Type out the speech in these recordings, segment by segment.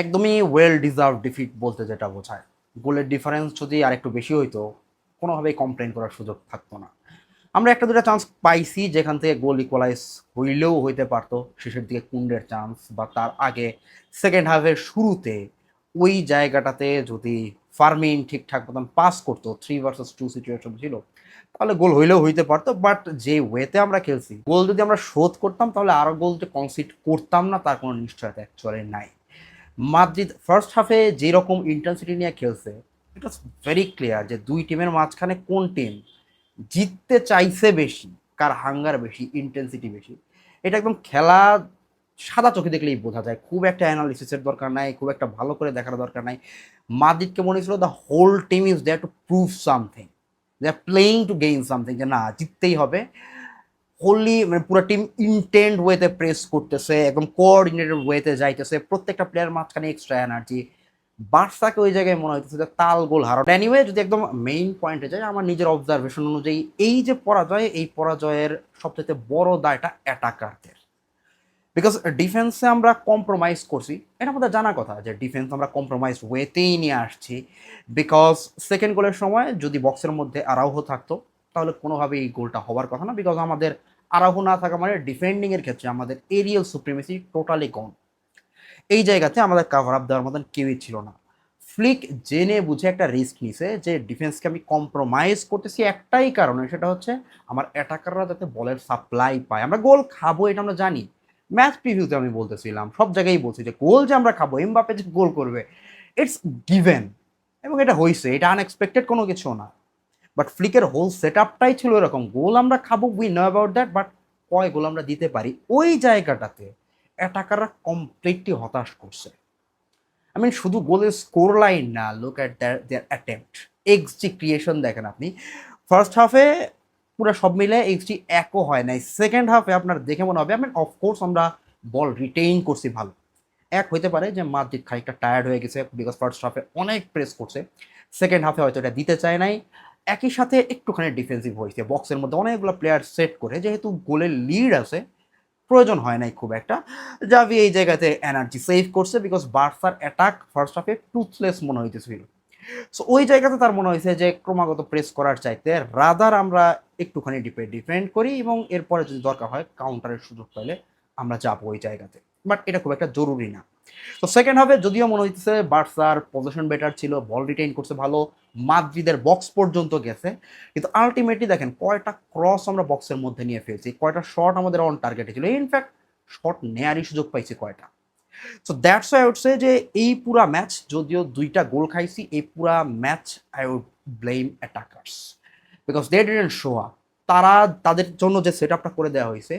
একদমই well deserve defeat বলতে যেটা বোঝায়। গোলের ডিফারেন্স যদি আর একটু বেশি হইতো, কোনোভাবেই কমপ্লেন করার সুযোগ থাকতো না। আমরা একটা দুটা চান্স পাইছি, যেখান থেকে গোল ইকুয়ালাইজ হইলেও হইতে পারতো। শেষের দিকে কুন্ডের চান্স বা তার আগে সেকেন্ড হাফের শুরুতে ওই জায়গাটাতে যদি ফার্মিন ঠিকঠাক মতন পাস করতো থ্রি ভার্সেস টু সিচুয়েশন ছিল, তাহলে গোল হইলেও হইতে পারতো। বাট যে ওয়েতে আমরা খেলছি গোল যদি আমরা শোধ করতাম, তাহলে আরও গোল যে কনসিড করতাম না, তার কোনো নিশ্চয়তা অ্যাকচুয়ালি নাই। মাদ্রিদ ফার্স্ট হাফে যেরকম ইন্টেন্সিটি নিয়ে খেলছে ওয়াজ ভেরি ক্লিয়ার যে দুই টিমের মাঝখানে কোন টিম জিততে চাইছে বেশি, কার হাঙ্গার বেশি ইন্টেন্সিটি বেশি, এটা একদম খেলা সাদা চোখে দেখলেই বোঝা যায়। খুব একটা অ্যানালিসিসের দরকার নাই, খুব একটা ভালো করে দেখার দরকার নাই। মাদ্রিদকে মনে হয়েছিল the whole team is there to prove something they are playing to gain something যে না, জিততেই হবে। হোলি মানে পুরো টিম ইন্টেন্ট ওয়েতে প্রেস করতেছে, একদম কোঅর্ডিনেটেড ওয়েতে যাইতেছে, প্রত্যেকটা প্লেয়ার মাঝখানে এক্সট্রা এনার্জি বার্সাকে ওই জায়গায় মনে হইতেছে যে তাল গোল হারানো। অ্যানিওয়ে যদি একদম মেইন পয়েন্টে যাই, আমার নিজের অবজারভেশন অনুযায়ী এই যে পরাজয়, এই পরাজয়ের সবচেয়ে বড় দায়টা অ্যাটাকারদের বিকজ ডিফেন্সে আমরা কম্প্রোমাইজ করছি। এটা আমাদের জানা কথা যে ডিফেন্স আমরা কম্প্রোমাইজ ওয়েতেই নিয়ে আসছি। বিকজ সেকেন্ড গোলের সময় যদি বক্সের মধ্যে আরাউহ থাকতো, তাহলে কোনোভাবেই এই গোলটা হওয়ার কথা না। বিকজ আমাদের আরাউহ না থাকা মানে ডিফেন্ডিংয়ের ক্ষেত্রে আমাদের এরিয়াল সুপ্রিমেসি টোটালি কম এই জায়গাতে আমাদের কাভার আপ দেওয়ার মতন কেউই ছিল না। ফ্লিক জেনে বুঝে একটা রিস্ক নিছে যে ডিফেন্সকে আমি কম্প্রোমাইজ করতেছি একটাই কারণে, সেটা হচ্ছে আমার অ্যাটাকাররা যাতে বলের সাপ্লাই পায়। আমরা গোল খাব এটা আমরা জানি। ম্যাচ প্রিভিউতে আমি বলতেছিলাম, সব জায়গায় বলছি যে গোল যে আমরা খাব এমবাপে যে গোল করবে ইটস গিভেন এবং এটা হয়েছে এটা আনএক্সপেক্টেড কোনো কিছু না। বাট ফ্লিকের হোল সেট আপটাই ছিল এরকম। গোল আমরা খাব we know about that but কয় গোল আমরা দিতে পারি? ওই জায়গাটাতে অ্যাটাকাররা কমপ্লিটলি হতাশ করছে। আই মিন শুধু গোলের স্কোর লাইন না look at there their attempt X G creation দেখেন আপনি। ফার্স্ট হাফে পুরো সব মিলে এক্স জি একও হয় নাই। সেকেন্ড হাফে আপনার দেখে মনে হবে আমি অফকোর্স আমরা বল রিটেইন করছি ভালো। এক হইতে পারে যে মাদ্রিদ খানিকটা টায়ার্ড হয়ে গেছে বিকজ ফার্স্ট হাফে অনেক প্রেস করছে। সেকেন্ড হাফে হয়তো এটা দিতে চায় নাই। একই সাথে একটুখানি ডিফেন্সিভ হয়েছে। বক্সের মধ্যে অনেকগুলো প্লেয়ার সেট করে, যেহেতু গোলের লিড আছে, প্রয়োজন হয় নাই খুব একটা। জাভি এই জায়গাতে এনার্জি সেভ করছে বিকজ বার্সার অ্যাটাক ফার্স্ট হাফে টুথলেস মনে হইতেছিল। সো ওই জায়গাতে তার মনে হয়েছে যে, ক্রমাগত প্রেস করার চাইতে রাদার আমরা একটুখানি ডিপে ডিফেন্ড করি এবং এরপরে যদি দরকার হয় কাউন্টারের সুযোগ পাইলে আমরা যাব ওই জায়গাতে। বাট এটা খুব একটা জরুরি না। তো সেকেন্ড হাফে যদিও মনে হইতেছে বার্সার পজিশন বেটার ছিল বল রিটেইন করছে ভালো মাদ্রিদের বক্স পর্যন্ত গেছে। কিন্তু আলটিমেটলি দেখেন, কয়টা ক্রস আমরা বক্সের মধ্যে নিয়ে ফেলছি, কয়টা শট আমাদের অন টার্গেটে ছিল। ইনফ্যাক্ট শট নেয়ারই সুযোগ পাইছি কয়টা। So that's I would say যে এই পুরা ম্যাচ যদিও দুইটা গোল খাইছি, এই পুরা match I would blame attackers because they didn't show up তারা তাদের জন্য যে সেট আপটা করে দেওয়া হয়েছে,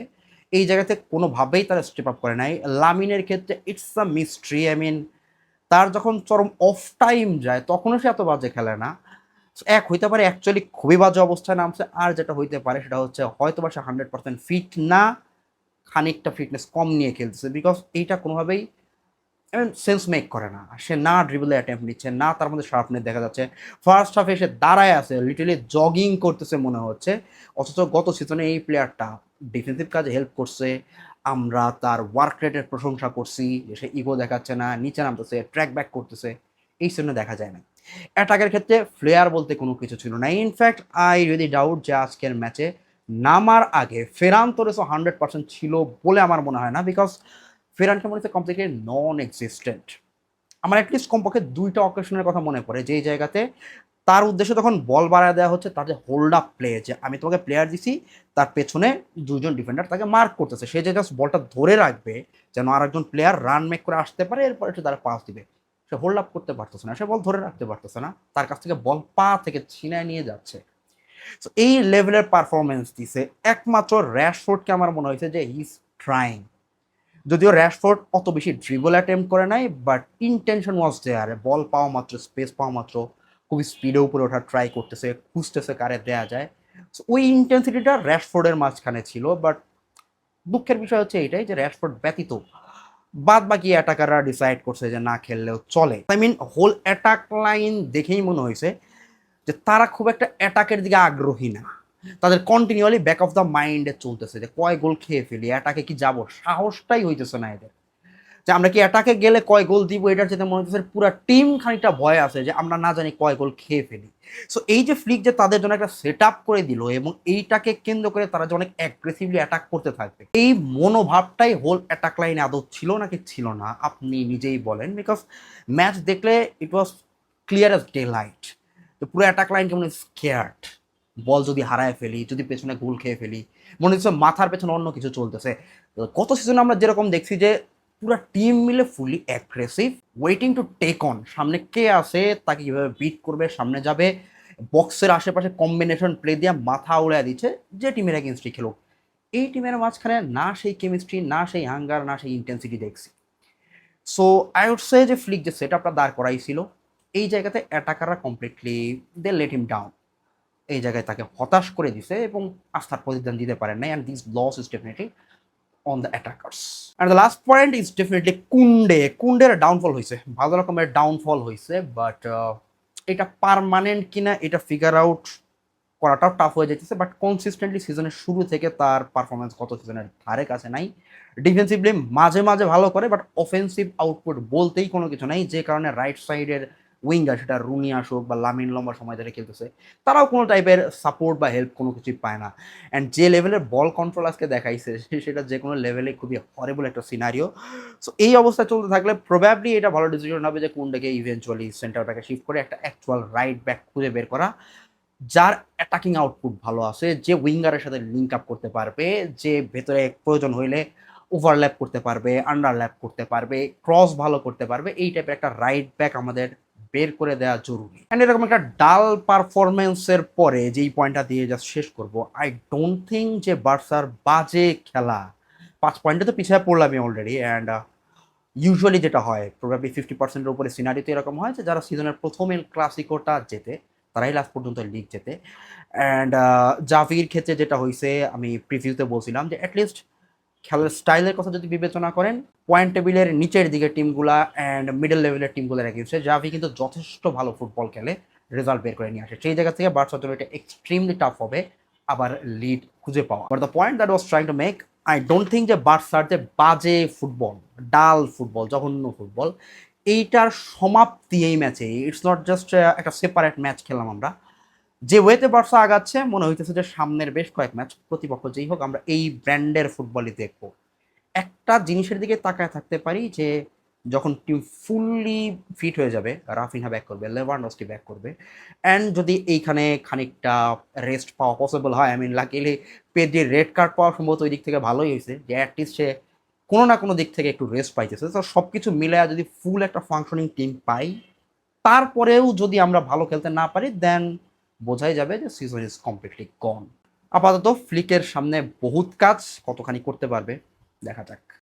এই জায়গাতে কোনোভাবেই তারা স্টেপ আপ করে নাই। লামিনের ক্ষেত্রে it's a mystery I mean তার যখন চরম অফ টাইম যায়, তখনও সে এত বাজে খেলে না। এক হইতে পারে অ্যাকচুয়ালি খুবই বাজে অবস্থায় নামছে, আর যেটা হইতে পারে সেটা হচ্ছে হয়তো বা সে হান্ড্রেড পার্সেন্ট ফিট না, খানিকটা ফিটনেস কম নিয়ে খেলতেছে। বিকজ এইটা কোনোভাবেই সেন্স মেক করে না। সে না ড্রিবলে অ্যাটেম্প নিচ্ছে, না তার মধ্যে শার্পনেস দেখা যাচ্ছে। ফার্স্ট হাফে এসে দাঁড়ায় আছে লিটালি জগিং করতেছে মনে হচ্ছে। অথচ গত সিজনে এই প্লেয়ারটা ডিফেন্সিভ কাজে হেল্প করছে। আমরা তার ওয়ার্ক রেটের প্রশংসা করছি, যে সে ইগো দেখাচ্ছে না, নিচে নামতেছে ট্র্যাক ব্যাক করতেছে, এই জন্য দেখা যায় না। অ্যাটাকের ক্ষেত্রে ফ্লেয়ার বলতে কোনো কিছু ছিল না। ইনফ্যাক্ট আই রিয়েলি ডাউট যে আজকের ম্যাচে নামার আগে ফেরান তোরেসও হান্ড্রেড পার্সেন্ট ছিল বলে আমার মনে হয় না বিকজ ফেরানকে মনে হচ্ছে কমপ্লিটলি নন এক্সিস্টেন্ট আমার অ্যাটলিস্ট কমপক্ষে দুইটা অকেশনের কথা মনে পড়ে, যেই জায়গাতে তার উদ্দেশ্যে তখন বল বাড়ায় দেওয়া হচ্ছে তার যে হোল্ড আপ প্লে যে আমি তোমাকে প্লেয়ার দিছি, তার পেছনে দুজন ডিফেন্ডার তাকে মার্ক করতেছে। সে যে জাস্ট বলটা ধরে রাখবে, যেন আরেকজন প্লেয়ার রান মেক করে আসতে পারে, এরপর একটু তারা পাস দিবে। সে হোল্ড আপ করতে পারতেছে না, সে বল ধরে রাখতে পারতেছে না, তার কাছ থেকে বল পা থেকে ছিনায় নিয়ে যাচ্ছে। তো এই লেভেলের পারফরমেন্স দিছে। একমাত্র র্যাশফোর্ডকে আমার মনে হয়েছে যে হি ইজ ট্রাইং যদিও র্যাশফোর্ড অত বেশি ড্রিবল অ্যাটেম্প করে নাই বাট ইনটেনশন ওয়াজ দেয়ার বল পাওয়া মাত্র স্পেস পাওয়া মাত্র। খুবই স্পিডে উপরে ওঠা ট্রাই করতেছে খুঁজতেছে কারে দেয়া যায়। So, ওই ইন্টেন্সিটিটা র্যাশফোর্ডের মাঝখানে ছিল বাট দুঃখের বিষয় হচ্ছে এটাই যে র্যাশফোর্ড ব্যতীত বাদ বাকি অ্যাটাকাররা ডিসাইড করছে যে না খেললেও চলে। I mean whole attack line দেখেই মনে হয়েছে যে তারা খুব একটা অ্যাটাকের দিকে আগ্রহী না। তাদের কন্টিনিউয়ালি ব্যাক অফ দ্য মাইন্ডে চলতেছে যে কয় গোল খেয়ে ফেলি অ্যাটাকে কি যাব? সাহসটাই হইতেছে না এদের। যে আমরা কি অ্যাটাকে গেলে কয় গোল দিব? এটার যেটা মনে হচ্ছে পুরো টিম খানিকটা ভয় আছে যে আমরা না জানি কয় গোল খেয়ে ফেলি। সো এই যে ফ্লিক যে তাদের জন্য একটা সেট আপ করে দিল এবং এইটাকে কেন্দ্র করে তারা যে অনেক অ্যাগ্রেসিভলি অ্যাটাক করতে থাকবে, এই মনোভাবটাই হোল অ্যাটাক লাইনে আদৌ ছিল নাকি ছিল না? আপনি নিজেই বলেন বিকজ ম্যাচ দেখলে it was clear as daylight পুরো অ্যাটাক লাইন কেমন স্কেয়ার্ড বল যদি হারায় ফেলি, যদি পেছনে গোল খেয়ে ফেলি, মনে হচ্ছে মাথার পেছনে অন্য কিছু চলতেছে। তো গত সিজনে আমরা যেরকম দেখছি যে পুরো টিম মিলে fully aggressive waiting to take on সামনে কে আসে, তাকে কীভাবে বিট করবে, সামনে যাবে বক্সের আশেপাশে কম্বিনেশন প্লে দিয়ে মাথা উড়ে দিচ্ছে যে টিমের এগেনস্টই খেলুক এই টিমের মাঝখানে না সেই কেমিস্ট্রি না সেই হাঙ্গার না সেই ইন্টেন্সিটি দেখছি। সো আই উড সে যে ফ্লিক যে সেট আপটা দাঁড় করাইছিল এই জায়গাতে অ্যাটাকাররা completely they let him down এই জায়গায় তাকে হতাশ করে দিছে এবং আস্থার প্রতিদান দিতে পারেন নাই। And this loss is definitely on the attackers and the last point is definitely Kounde কুন্ডের downfall হয়েছে। ভালো রকমের ডাউনফল হয়েছে বাট এটা পারমানেন্ট কিনা, এটা ফিগার আউট করাটাও টাফ হয়ে যেতেছে বাট কনসিস্টেন্টলি সিজনের শুরু থেকে তার পারফরমেন্স কত সিজনের ধারে কাছে নাই। ডিফেন্সিভলি মাঝে মাঝে ভালো করে বাট অফেন্সিভ আউটপুট বলতেই কোনো কিছু নাই, যে কারণে রাইট সাইডের উইঙ্গার, সেটা রুনি আসুক বা লামিন লম্বা সময় ধরে খেলতেছে, তারাও কোনো টাইপের সাপোর্ট বা হেল্প কোনো কিছুই পায় না। অ্যান্ড যে লেভেলের বল কন্ট্রোল আজকে দেখাইছে সেটা যে কোনো লেভেলে খুবই হরেবল একটা সিনারিও সো এই অবস্থা চলতে থাকলে প্রবাবলি এটা ভালো ডিসিশন হবে যে কোনটাকে ইভেনচুয়ালি সেন্টার ব্যাকে শিফট করে একটা অ্যাকচুয়াল রাইট ব্যাক খুঁজে বের করা, যার অ্যাটাকিং আউটপুট ভালো আছে, যে উইঙ্গারের সাথে লিঙ্ক আপ করতে পারবে, যে ভেতরে প্রয়োজন হইলে ওভারল্যাপ করতে পারবে আন্ডারল্যাপ করতে পারবে ক্রস ভালো করতে পারবে, এই টাইপের একটা রাইট ব্যাক আমাদের বের করে দেওয়া জরুরি। অ্যান্ড এরকম একটা ডাল পারফরমেন্সের পরে যেই পয়েন্টটা দিয়ে জাস্ট শেষ করব আই ডোন্ট থিঙ্ক যে বার্সার বাজে খেলা, পাঁচ পয়েন্টে তো পিছিয়ে পড়লামই অলরেডি অ্যান্ড ইউজুয়ালি যেটা হয় প্রবাবলি ফিফটি পার্সেন্টের উপরে সিনারিতে এরকম হয় যে যারা সিজনের প্রথম এল ক্লাসিকোটা জেতে, তারাই লাস্ট পর্যন্ত লিগ যেতে অ্যান্ড জাভির ক্ষেত্রে যেটা হয়েছে আমি প্রিভিউতে বলছিলাম যে অ্যাটলিস্ট খেলার স্টাইলের কথা যদি বিবেচনা করেন পয়েন্ট টেবিলের নিচের দিকের টিমগুলা অ্যান্ড মিডল লেভেলের টিমগুলো টিমগুলোর এগেন্সে জাভি কিন্তু যথেষ্ট ভালো ফুটবল খেলে রেজাল্ট বের করে নিয়ে আসে। সেই জায়গা থেকে বার্সার জন্য এটা এক্সট্রিমলি টাফ হবে, আবার লিড খুঁজে পাওয়া। But the point that was trying to make I don't think যে বার্সার যে বাজে ফুটবল ডাল ফুটবল জঘন্য ফুটবল এইটার সমাপ্তি এই ম্যাচে ইটস নট জাস্ট একটা সেপারেট ম্যাচ খেললাম আমরা। যে ওয়েতে বার্সা আগাচ্ছে, মনে হইতেছে যে সামনের বেশ কয়েক ম্যাচ প্রতিপক্ষ যেই হোক, আমরা এই ব্র্যান্ডের ফুটবলই দেখব। একটা জিনিসের দিকে তাকায় থাকতে পারি যে, যখন টিম ফুললি ফিট হয়ে যাবে রাফিনহা ব্যাক করবে লেভানডস্কি ব্যাক করবে অ্যান্ড যদি এইখানে খানিকটা রেস্ট পাওয়া পসিবল হয় আই মিন লাকিলি পেডির রেড কার্ড পাওয়া সম্ভবত ওই দিক থেকে ভালোই হয়েছে, যে অ্যাটলিস্ট সে কোনো না কোনো দিক থেকে একটু রেস্ট পাইতেছে। তো সব কিছু মিলে যদি ফুল একটা ফাংশনিং টিম পাই, তারপরেও যদি আমরা ভালো খেলতে না পারি দেন বোঝাই যাবে যে সিজন ইজ কমপ্লিটলি গন আপাতত ফ্লিকের সামনে বহুত কাজ, কতখানি করতে পারবে, দেখা যাক।